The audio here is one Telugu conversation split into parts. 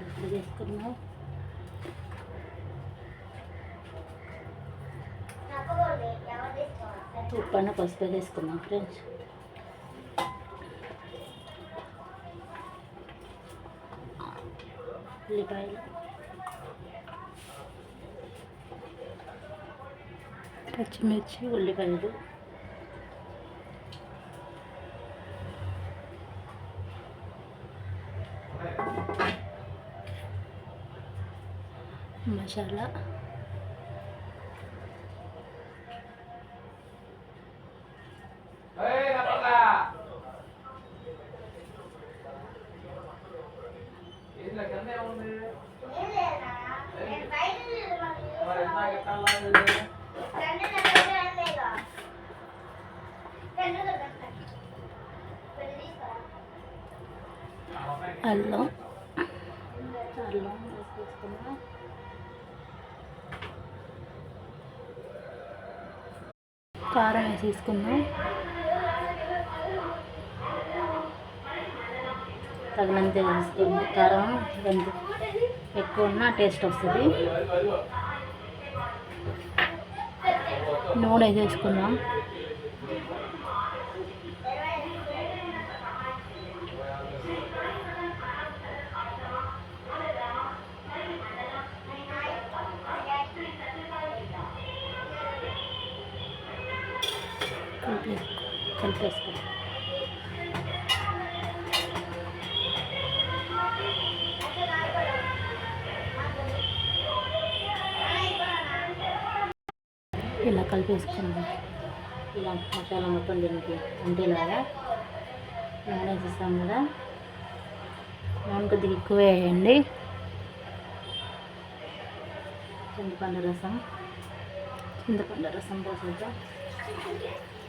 ఇప్పుడు తీసుకున్నాం ఉప్పు అన్న పసుపు వేసుకున్నాం ఫ్రెండ్స్ ఉల్లిపాయలు పచ్చిమిర్చి ఉల్లిపాయలు మసాలా. అల్లం. అల్లం వేసేసుకున్నాం. కారం వేసేసుకుందాం. తగినంత వేసుకుంది కారం ఎంత ఎక్కువ ఉన్నా టేస్ట్ వస్తుంది. నూనె వేసేసుకుందాం. కలిపేసుకో ఇలా కలిపేసుకోండి ఇలా మసాలా మొత్తం దీనికి ఉండేలాగా నూనె వేసేస్తాం కదా. నూనె కొద్దిగా ఎక్కువ వేయండి. చింతపండు రసం. చింతపండు రసం పోసేద్దాం.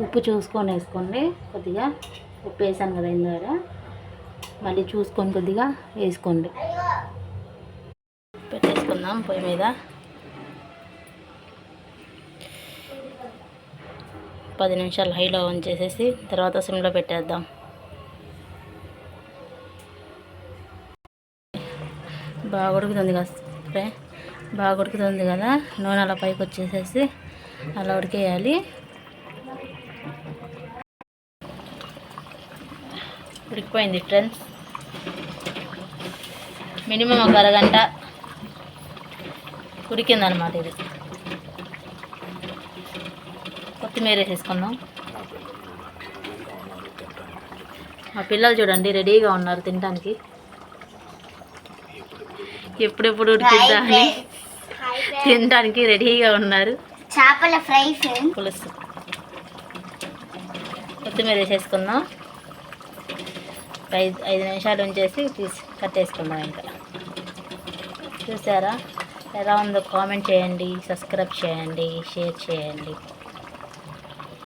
ఉప్పు చూసుకొని వేసుకోండి. కొద్దిగా ఉప్పు వేసాను కదా ఇందాక మళ్ళీ చూసుకొని కొద్దిగా వేసుకోండి. పెట్టేసుకుందాం పొయ్యి మీద. పది నిమిషాలు హైలో ఆన్ చేసేసి తర్వాత సిమ్లో పెట్టేద్దాం. బాగా ఉడుకుతుంది కదా ఫ్రై బాగా ఉడుకుతుంది కదా. నూనె అలా పైకి వచ్చేసేసి అలా ఉడికేయాలి. ఉడికిపోయింది ఫ్రెండ్స్ మినిమం ఒక అరగంట ఉడికిందనమాట ఇది. కొత్తిమీర వేసేసుకుందాం. మా పిల్లలు చూడండి రెడీగా ఉన్నారు తినడానికి. ఎప్పుడెప్పుడు ఉడికిద్దా అని తినడానికి రెడీగా ఉన్నారు. చేపల ఫ్రై పులుసు. కొత్తిమీర వేసేసుకుందాం. ఐదు ఐదు నిమిషాలు ఉంచేసి తీసి కట్టేసుకుందాం ఇంకా. చూసారా? ఎలా ఉందో కామెంట్ చేయండి సబ్స్క్రైబ్ చేయండి షేర్ చేయండి.